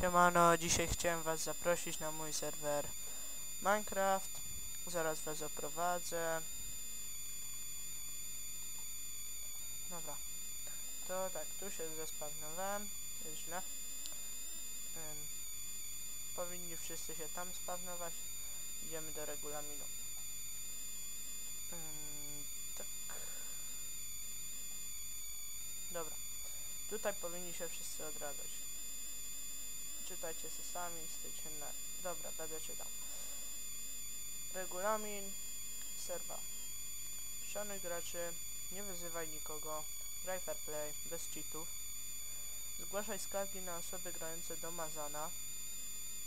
Siemano, dzisiaj chciałem was zaprosić na mój serwer Minecraft. Zaraz was oprowadzę. Dobra. To tak, tu się zespawnowałem. Jest źle. Powinni wszyscy się tam spawnować. Idziemy do regulaminu. Tak. Dobra. Tutaj powinni się wszyscy odradzać. Czytajcie se sami, stajcie na... Dobra, będę czytał. Regulamin serwa. Szanuj graczy, nie wyzywaj nikogo, graj fair play, bez cheatów. Zgłaszaj skargi na osoby grające do Mazana.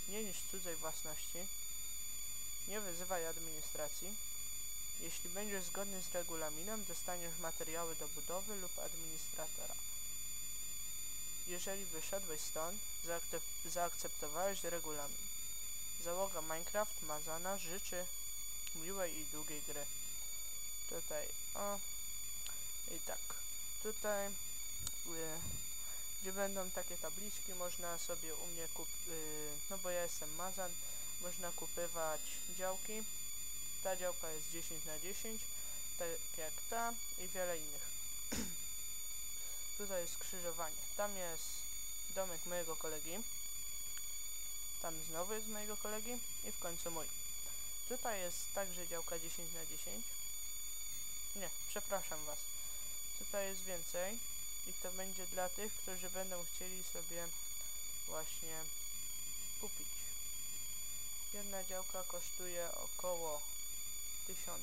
Nie niszcz cudzej własności. Nie wyzywaj administracji. Jeśli będziesz zgodny z regulaminem, dostaniesz materiały do budowy lub administratora. Jeżeli wyszedłeś stąd, zaakcept- zaakceptowałeś regulamin. Załoga Minecraft Mazana życzy miłej i długiej gry. Tutaj, o, i tak, tutaj, y, gdzie będą takie tabliczki, można sobie u mnie kup, y, no bo ja jestem Mazan, można kupywać działki. Ta działka jest 10 na 10 tak jak ta i wiele innych. Tutaj jest skrzyżowanie. Tam jest domek mojego kolegi. Tam znowu jest mojego kolegi i w końcu mój. Tutaj jest także działka 10 na 10 Nie, przepraszam was. Tutaj jest więcej i to będzie dla tych, którzy będą chcieli sobie właśnie kupić. Jedna działka kosztuje około 1000.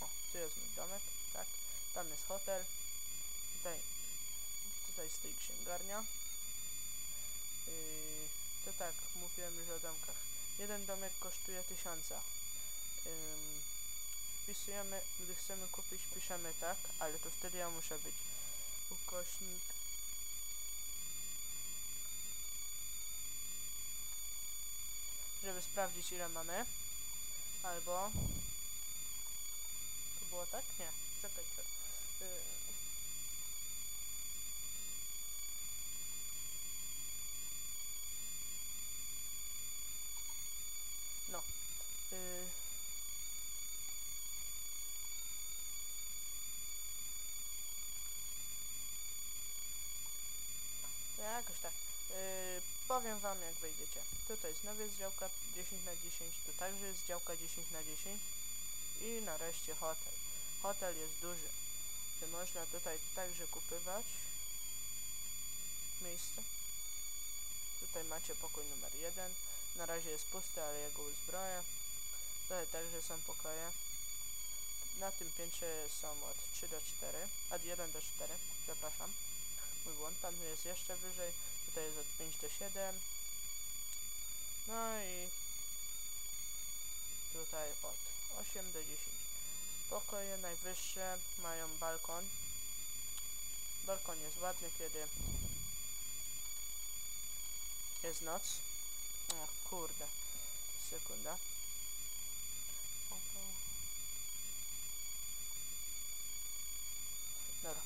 O, tu jest mój domek, tak. Tam jest hotel. Tutaj, tutaj stoi księgarnia. Yy, to tak, mówiłem już o domkach. Jeden domek kosztuje tysiąca. Ym, wpisujemy, gdy chcemy kupić, piszemy tak, ale to wtedy ja muszę być ukośnik żeby sprawdzić ile mamy albo to było tak? Nie, czekajcie Yy, No. Yy. Jakoś tak. Yy, powiem wam jak wejdziecie. Tutaj znowu jest działka 10 na 10 tu także jest działka 10 na 10 i nareszcie hotel. Hotel jest duży. Można tutaj także kupywać miejsce? Tutaj macie pokój numer 1. Na razie jest pusty, ale ja go uzbroję. Tutaj także są pokoje. Na tym piętrze są od 3 do 4, od 1 do 4, przepraszam. Mój błąd, tam jest jeszcze wyżej. Tutaj jest od 5 do 7. No i tutaj od 8 do 10. Pokoje najwyższe mają balkon. Balkon jest ładny, kiedy jest noc. O kurde. Sekunda. Dobra.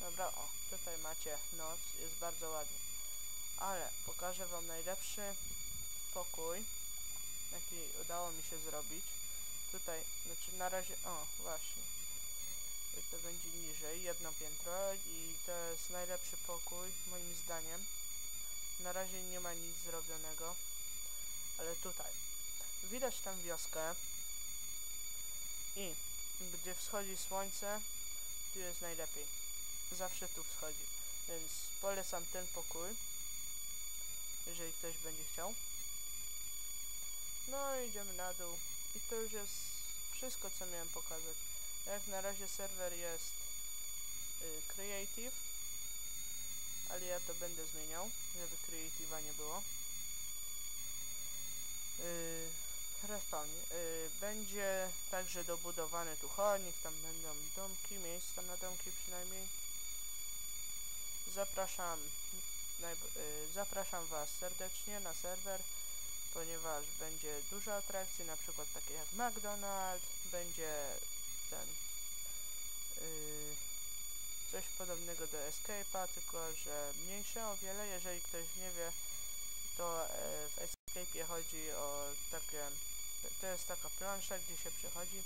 Dobra, o, tutaj macie noc, jest bardzo ładnie. Ale pokażę wam najlepszy pokój, jaki udało mi się zrobić. Tutaj, znaczy na razie, o, właśnie. To będzie niżej, jedno piętro i to jest najlepszy pokój, moim zdaniem. Na razie nie ma nic zrobionego, ale tutaj. Widać tam wioskę i gdy wschodzi słońce, tu jest najlepiej. Zawsze tu wschodzi, więc polecam ten pokój, jeżeli ktoś będzie chciał. No idziemy na dół i to już jest wszystko co miałem pokazać. Jak na razie serwer jest y, creative, ale ja to będę zmieniał, żeby creative'a nie było. Y, respawn. Y, będzie także dobudowany tu chodnik, tam będą domki, miejsca na domki przynajmniej. Zapraszam, y, zapraszam Was serdecznie na serwer, ponieważ będzie dużo atrakcji, na przykład takie jak McDonald's, będzie ten y, coś podobnego do Escape'a, tylko że mniejsze o wiele. Jeżeli ktoś nie wie, to e, w Escape'ie chodzi o takie... To jest taka plansza, gdzie się przechodzi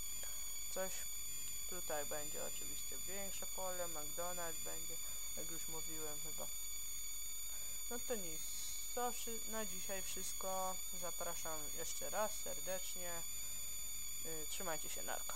coś. Tutaj będzie oczywiście większe pole, McDonald's będzie, jak już mówiłem chyba. No to nic. To na dzisiaj wszystko. Zapraszam jeszcze raz serdecznie. Y, Trzymajcie się, narka.